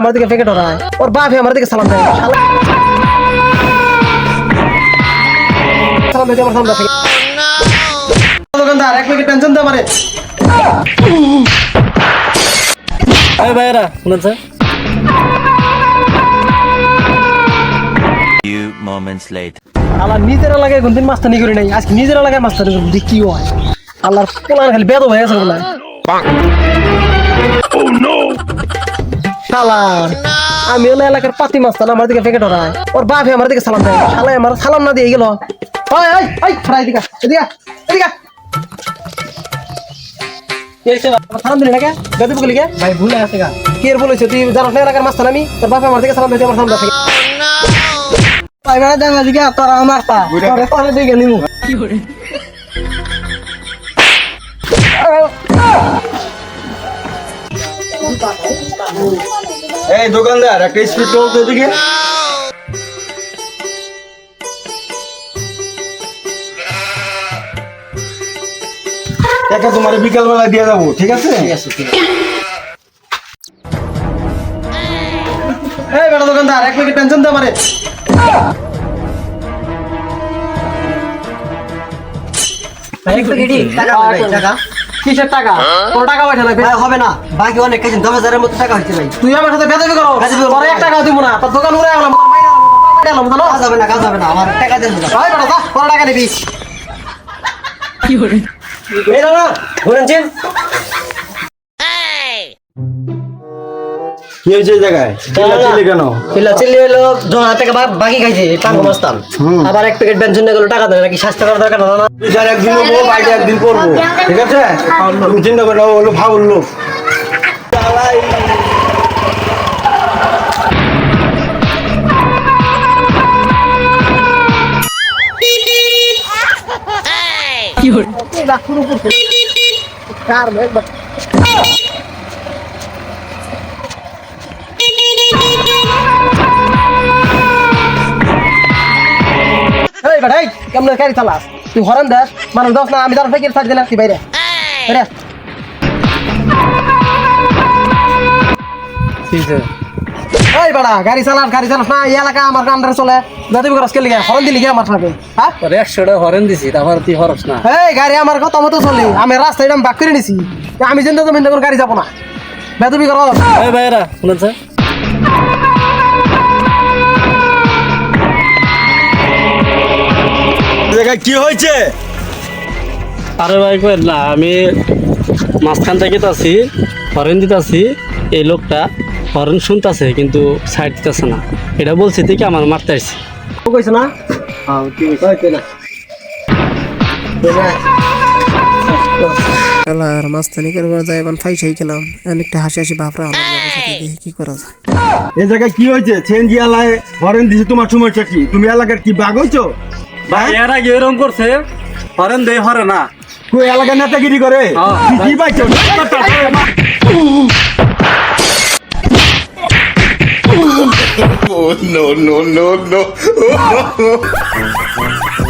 আমার দিকে প্যাকেট ওরায় ওর বাপে আমার দিকে সালাম দেয়। সালাম দিতে আমার সামনে থেকে দোকানদার এক প্যাকেট পেনশন দে আমারে। আরে ভাইরা শুনেন স্যার। Few moments later. আল্লাহ নিজের এলাকায় কোনদিন মাস্তানি করি নাই। আজকে নিজের এলাকায় মাস্তানি করি কি হয়। আল্লাহর পোলার খালি বেদ হয়ে গেছে বলে শালা আমি হলো এলাকার পাতি মাস্তান আমার দিকে প্যাকেট ওরায় ওর বাপে আমার দিকে সালাম দেয়। শালা আমার সালাম না দিয়ে গেল। ওই ওই ওই দিকা এদিকে এদিকে কি? সালাম দিলি নাকি? বেদি বকলি ভাই ভুলে আছে গা। কি এর বলেছে তুই জানাস না এলাকার মাস্তান আমি? তোর বাপে আমার দিকে সালাম দিতে আমার সালাম ভাই দেখা দিকে তোরা আমার পা তোরে তোরে দিকে নিমু এই দোকানদার একটা স্পিড টল তো এদিকে। টাকা তোমার বিকাল বেলা দিয়ে যাব ঠিক আছে? এই বেটা দোকানদার এক প্যাকেট পেনশন দে আমারে। কিসের টাকা? তোর টাকা পয়সা লাগবে হবে না। বাকি অনেক কেজি দশ হাজারের মতো টাকা হয়েছে ভাই। তুই আমার সাথে বেদাবি করো। করো। তোর এক টাকা দিব না। তোর দোকান উড়ে গেলাম কাজ হবে না কাজ হবে না আমার টাকা দেন না ভাই বেটা যা টাকা নিবি এই না ঘুরেছেন কি হয়েছে জায়গায় চিল্লাচিল্লি কেন? হলো টাকা বাকি খাইছে পাঙ্গ আবার এক প্যাকেট বেঞ্চন নিয়ে গেলো টাকা দেয় নাকি স্বাস্থ্য করার দরকার না না তুই একদিন নেব বাড়িতে একদিন করব ঠিক আছে? তুমি চিন্তা করে হলো ফাউল লোক। এই বেটা এই কেমন গাড়ি চালাস? তুই হরান দেস মানুষ দশ না আমি তার ফেকের ছাড় দিলাম তুই বাইরে বাইরে এই! গাড়ি চালাস গাড়ি চালাস না এই এলাকা আমার আন্ডারে চলে। বেদবি করস কে লিগে হরন দিলি কে আমার সাথে হ্যাঁ? তোর একশো টাকা হরেন দিছি তারপর তুই হরস না। এই গাড়ি আমার কথা মতো চলে আমি রাস্তায় বাক করে নিছি আমি যেন তখন গাড়ি যাব না। বেদবি করো ভাইরা শুনেন জায়গায় কি হয়েছে? আরে ভাই কই না আমি মাঝখান থেকে তো আছি হরেন দিতেছি এই লোকটা হরেন শুনতেছে কিন্তু সাইড দিতেছে না। এটা বলছি থেকে আমার মারতে আসছে। ও কইছ না? আর মাস্তানি করবার যায় এখন ফাইসাই খেলাম অনেকটা হাসি হাসি দেখি কি করা যায়। এই জায়গায় কি হয়েছে? চেঞ্জি এলাকায় হরেন দিছে তোমার সমস্যা কি? তুমি এলাকার কি বাঘ হইছো? ভাই এর আগে এরকম করছে? হরেন দে হরে না। তুই এলাকার নেতাগিরি করে। কি পাইছো Oh no no no no!